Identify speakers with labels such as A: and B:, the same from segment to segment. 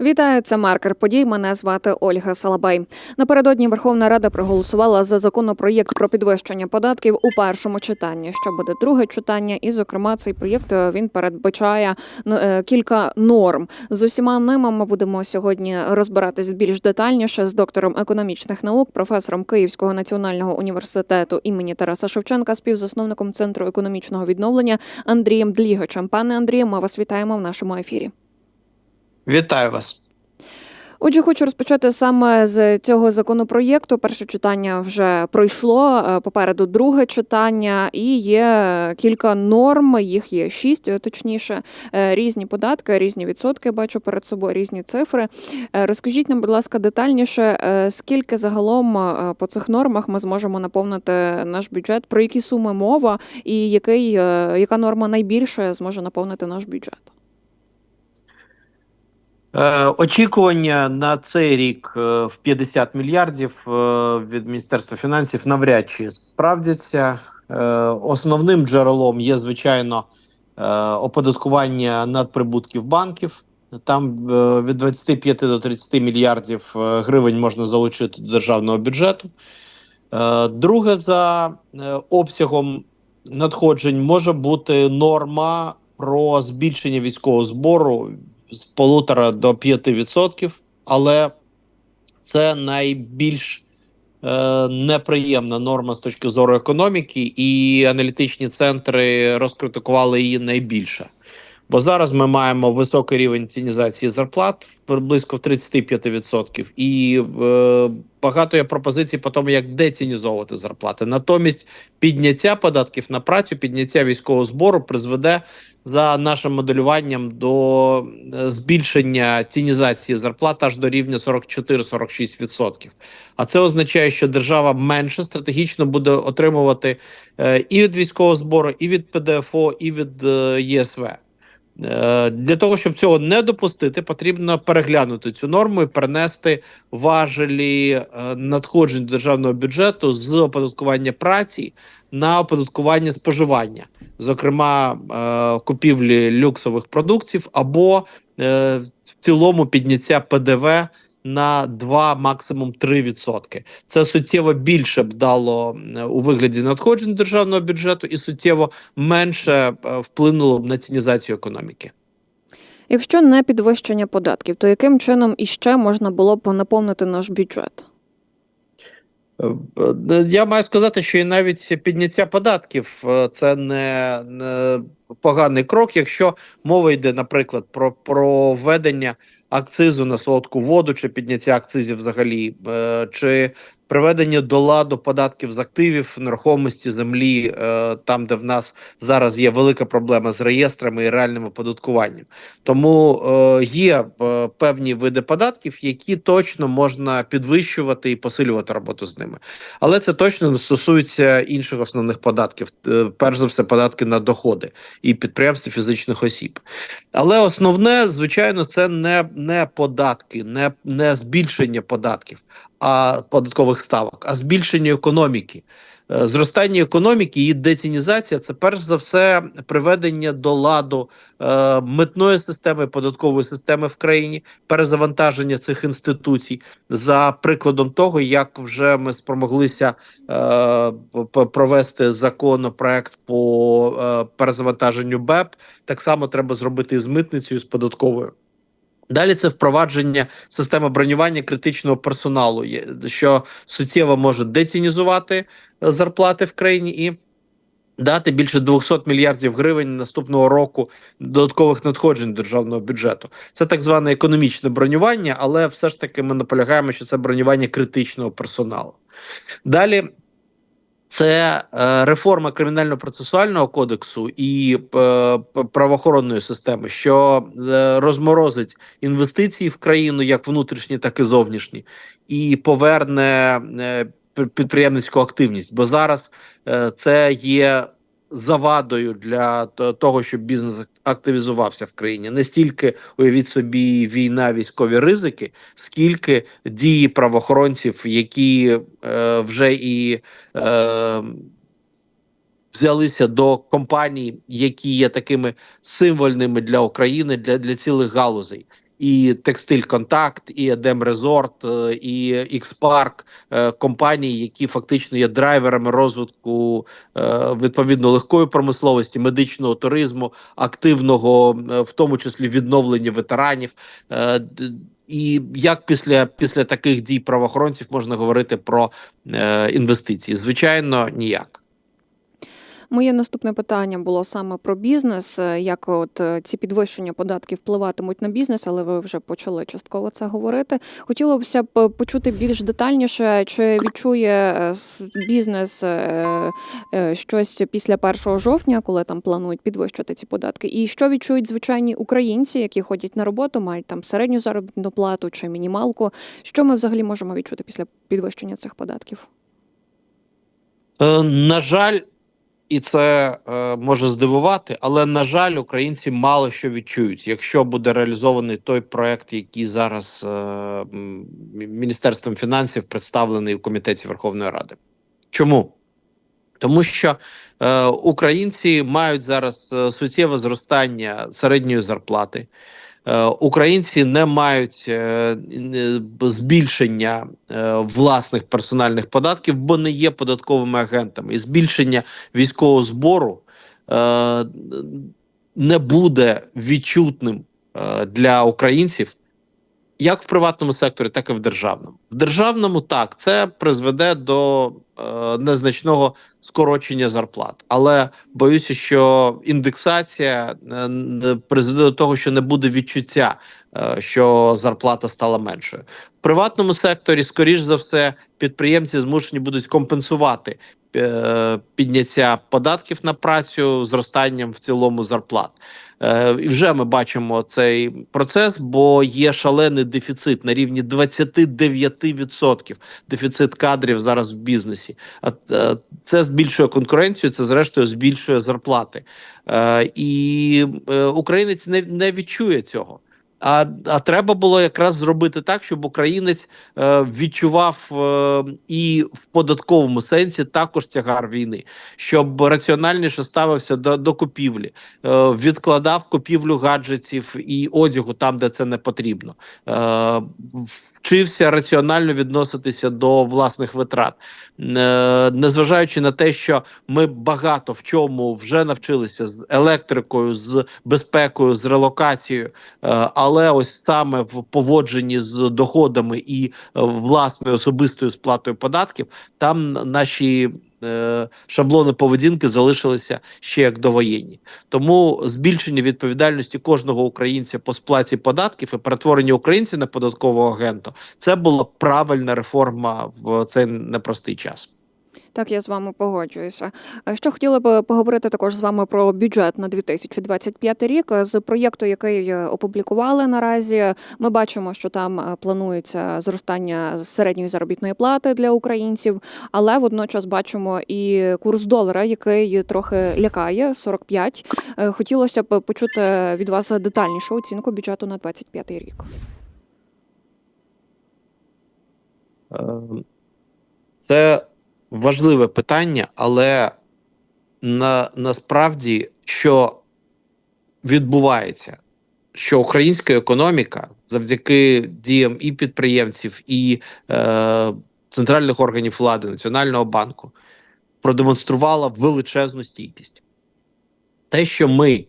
A: Вітаю, це маркер подій. Мене звати Ольга Салабай. Напередодні Верховна Рада проголосувала за законопроєкт про підвищення податків у першому читанні. Що буде друге читання, і зокрема цей проєкт е, він передбачає е, кілька норм. З усіма ними ми будемо сьогодні розбиратись більш детальніше з доктором економічних наук, професором Київського національного університету імені Тараса Шевченка, співзасновником центру економічного відновлення Андрієм Длігачем. Пане Андріє, ми вас вітаємо в нашому ефірі.
B: Вітаю вас.
A: Отже, хочу розпочати саме з цього законопроєкту. Перше читання вже пройшло. е, Попереду друге читання, і є кілька норм. Їх є шість, е, точніше, Е, різні податки, різні відсотки. Бачу перед собою різні цифри. Розкажіть нам, будь ласка, детальніше, скільки загалом по цих нормах ми зможемо наповнити наш бюджет, про які суми мова, і який яка норма найбільше зможе наповнити наш бюджет?
B: Е, очікування на цей рік е, в 50 мільярдів е, від Міністерства фінансів навряд чи справдяться. Основним джерелом є, звичайно, оподаткування надприбутків банків. Там від 25 до 30 мільярдів гривень можна залучити до державного бюджету. Друге, за обсягом надходжень може бути норма про збільшення військового збору з полутора до 5%, але це найбільш е, неприємна норма з точки зору економіки, і аналітичні центри розкритикували її найбільше. Бо зараз ми маємо високий рівень тінізації зарплат близько в 35%, і е, багато є пропозицій по тому, як детінізовувати зарплати. Натомість підняття податків на працю, підняття військового збору призведе за нашим моделюванням до е, збільшення тінізації зарплат аж до рівня 44-46%. А це означає, що держава менше стратегічно буде отримувати е, і від військового збору, і від ПДФО, і від е, ЄСВ. Е, Для того щоб цього не допустити, потрібно переглянути цю норму і перенести важелі е, надходжень державного бюджету з оподаткування праці на оподаткування споживання, зокрема е, купівлі люксових продуктів, або в цілому підняття ПДВ на 2, максимум 3%. Це суттєво більше б дало е, у вигляді надходжень державного бюджету і суттєво менше е, вплинуло б на цінізацію економіки.
A: Якщо не підвищення податків, то яким чином іще можна було б наповнити наш бюджет?
B: Е, Я маю сказати, що і навіть підняття податків це не, не поганий крок, якщо мова йде, наприклад, про, про введення акцизу на солодку воду, чи підняття акцизів взагалі, е, чи приведення до ладу податків з активів, нерухомості, землі, е, там, де в нас зараз є велика проблема з реєстрами і реальним оподаткуванням. Тому е, є певні види податків, які точно можна підвищувати і посилювати роботу з ними. Але це точно не стосується інших основних податків, перш за все, податки на доходи і підприємств фізичних осіб. Але основне, звичайно, це не, не податки, не, не збільшення податків, а податкових ставок, а збільшення економіки. Е, Зростання економіки і децінізація це перш за все приведення до ладу е, митної системи, податкової системи в країні, перезавантаження цих інституцій за прикладом того, як вже ми спромоглися е, провести законопроект по е, перезавантаженню БЕП. Так само треба зробити і з митницею, з податковою. Далі це впровадження системи бронювання критичного персоналу, що суттєво може децінізувати е, зарплати в країні і дати більше 200 мільярдів гривень наступного року додаткових надходжень державного бюджету. Це так зване економічне бронювання, але все ж таки ми наполягаємо, що це бронювання критичного персоналу. Далі. Це е, реформа кримінально-процесуального кодексу і е, правоохоронної системи, що е, розморозить інвестиції в країну, як внутрішні, так і зовнішні, і поверне підприємницьку активність. Бо зараз це є завадою для того, щоб бізнес активізувався в країні. Не стільки уявіть собі війна, військові ризики, скільки дії правоохоронців, які е, вже і е, взялися до компаній, які є такими символьними для України, для, для цілих галузей. І Текстиль Контакт, і Едем Резорт, е, і Ікспарк е, компанії, які фактично є драйверами розвитку е, відповідно легкої промисловості, медичного туризму, активного, в тому числі відновлення ветеранів. І як після, після таких дій правоохоронців можна говорити про інвестиції? Звичайно, ніяк.
A: Моє наступне питання було саме про бізнес. е, Як от е, ці підвищення податків впливатимуть на бізнес, але ви вже почали частково це говорити. Хотілося б е, почути більш детальніше, чи відчує бізнес щось після 1 жовтня, коли там планують підвищити ці податки, і що відчують звичайні українці, які ходять на роботу, мають там середню заробітну плату чи мінімалку. Що ми взагалі можемо відчути після підвищення цих податків?
B: На жаль, і це е, може здивувати, але на жаль, українці мало що відчують, якщо буде реалізований той проект, який зараз е, Міністерством фінансів представлений в комітеті Верховної Ради. Чому? Тому що е, українці мають зараз е, суттєве зростання середньої зарплати. Е, Українці не мають е, збільшення е, власних персональних податків, бо не є податковими агентами. І збільшення військового збору не буде відчутним для українців. Як в приватному секторі, так і в державному. В державному так це призведе до е, незначного скорочення зарплат, але боюся, що індексація е, призведе до того, що не буде відчуття, е, що зарплата стала меншою. В приватному секторі, скоріш за все, підприємці змушені будуть компенсувати е, підняття податків на працю зростанням в цілому зарплат. Е, І вже ми бачимо цей процес, бо є шалений дефіцит на рівні 29% дефіцит кадрів зараз в бізнесі. А е, це збільшує конкуренцію, це зрештою збільшує зарплати. Е, І українець не, не відчує цього. А, а треба було якраз зробити так, щоб українець е, відчував е, і в податковому сенсі також тягар війни, щоб раціональніше ставився до, до купівлі, е, відкладав купівлю гаджетів і одягу там, де це не потрібно, е, вчився раціонально відноситися до власних витрат, е, незважаючи на те, що ми багато в чому вже навчилися з електрикою, з безпекою, з релокацією. Е, Але ось саме в поводженні з доходами і е, власною особистою сплатою податків, там наші е, шаблони поведінки залишилися ще як довоєнні. Тому збільшення відповідальності кожного українця по сплаті податків і перетворення українця на податкового агента це була правильна реформа в цей непростий час.
A: Так, я з вами погоджуюся. Е, Що хотіла б поговорити також з вами про бюджет на 2025 рік. З проєкту, який е, опублікували наразі, ми бачимо, що там е, планується зростання середньої заробітної плати для українців, але водночас бачимо і курс долара, який трохи лякає 45. Е, Хотілося б почути від вас детальнішу оцінку бюджету на 25 рік.
B: Це важливе питання, але на, насправді, що відбувається, що українська економіка завдяки діям і підприємців, і е, центральних органів влади, Національного банку продемонструвала величезну стійкість. Те, що ми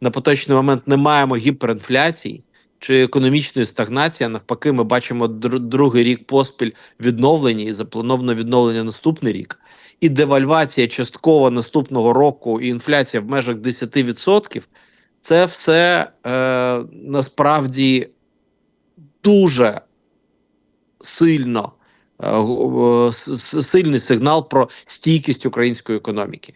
B: на поточний момент не маємо гіперінфляції чи економічної стагнації, а навпаки, ми бачимо др- другий рік поспіль відновлення і заплановано відновлення наступний рік. І девальвація часткова наступного року, і інфляція в межах 10%, це все е, насправді дуже сильно е, е, сильний сигнал про стійкість української економіки.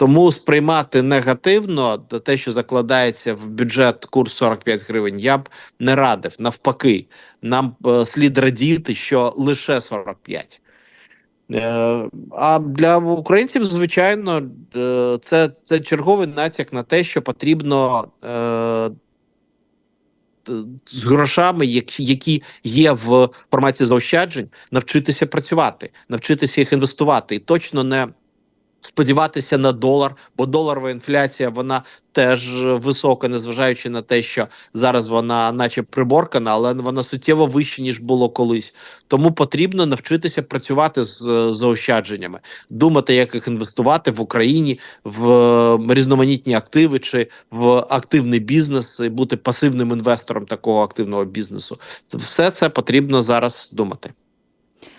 B: Тому сприймати негативно те, що закладається в бюджет курс 45 гривень, я б не радив. Навпаки, нам е, слід радіти, що лише 45. Е, а для українців, звичайно, е, це, це черговий натяк на те, що потрібно з грошами, які є в форматі заощаджень, навчитися працювати, навчитися їх інвестувати. І точно не сподіватися на долар, бо доларова інфляція вона теж висока, незважаючи на те, що зараз вона, наче приборкана, але вона суттєво вища ніж було колись. Тому потрібно навчитися працювати з е, заощадженнями, думати, як їх інвестувати в Україні в е, різноманітні активи чи в активний бізнес, і бути пасивним інвестором такого активного бізнесу. Все це потрібно зараз думати.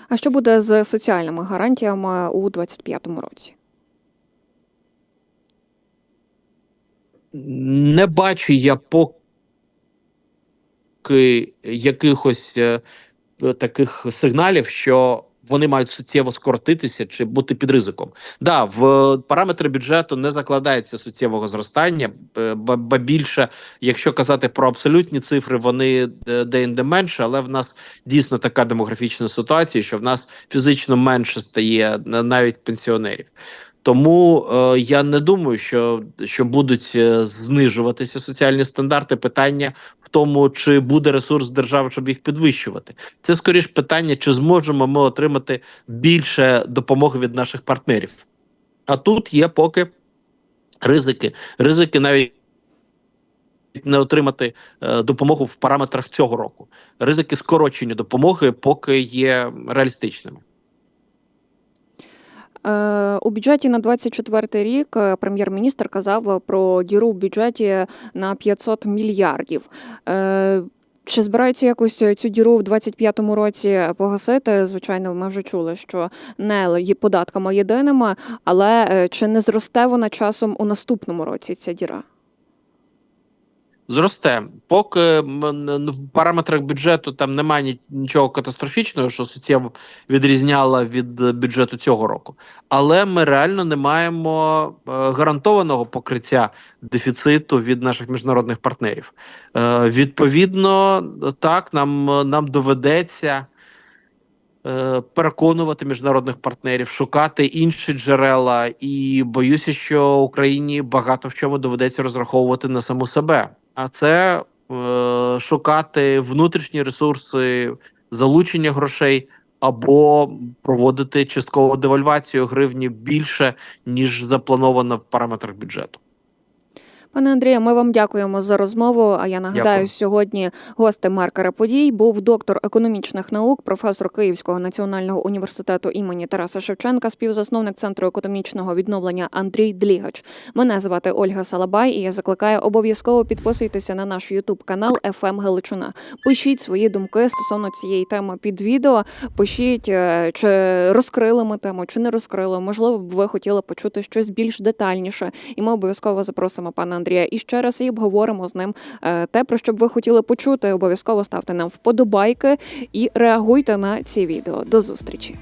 A: А що буде з соціальними гарантіями у 2025 році?
B: Не бачу я поки якихось е, таких сигналів, що вони мають суттєво скоротитися чи бути під ризиком. Да, в параметри бюджету не закладається суттєвого зростання, е, ба більше, якщо казати про абсолютні цифри, вони е, де-інде менше, але в нас дійсно така демографічна ситуація, що в нас фізично менше стає навіть пенсіонерів. Тому е, я не думаю, що, що будуть е, знижуватися соціальні стандарти. Питання в тому, чи буде ресурс держави, щоб їх підвищувати. Це скоріш питання, чи зможемо ми отримати більше допомоги від наших партнерів. А тут є поки ризики. Ризики навіть не отримати е, допомогу в параметрах цього року. Ризики скорочення допомоги поки є реалістичними.
A: Е, У бюджеті на 24 рік е, прем'єр-міністр казав про діру в бюджеті на 500 мільярдів. Е, Чи збираються якось цю діру в 25-му році погасити? Звичайно, ми вже чули, що не є податками єдиними, але е, чи не зросте вона часом у наступному році ця діра?
B: Зросте, поки в параметрах бюджету там немає нічого катастрофічного, що суттєво відрізняло від е, бюджету цього року. Але ми реально не маємо е, гарантованого покриття дефіциту від наших міжнародних партнерів. Е, відповідно, так нам, нам доведеться. Переконувати міжнародних партнерів, шукати інші джерела, і боюся, що Україні багато в чому доведеться розраховувати на саму себе. А це е, шукати внутрішні ресурси, залучення грошей або проводити часткову девальвацію гривні більше ніж заплановано в параметрах бюджету.
A: Пане Андрію, ми вам дякуємо за розмову. А я нагадаю,
B: Дякую.
A: сьогодні гостем маркера подій був доктор економічних наук, професор Київського національного університету імені Тараса Шевченка, співзасновник центру економічного відновлення Андрій Длігач. Мене звати Ольга Салабай, і я закликаю обов'язково підписуйтеся на наш Ютуб канал «ФМ Галичина. Пишіть свої думки стосовно цієї теми під відео. Пишіть, е, чи розкрили ми тему, чи не розкрили. Можливо, б ви хотіли почути щось більш детальніше, і ми обов'язково запросимо пана Андрія і ще раз і обговоримо з ним е, те, про що б ви хотіли почути. Обов'язково ставте нам вподобайки і реагуйте на ці відео. До зустрічі.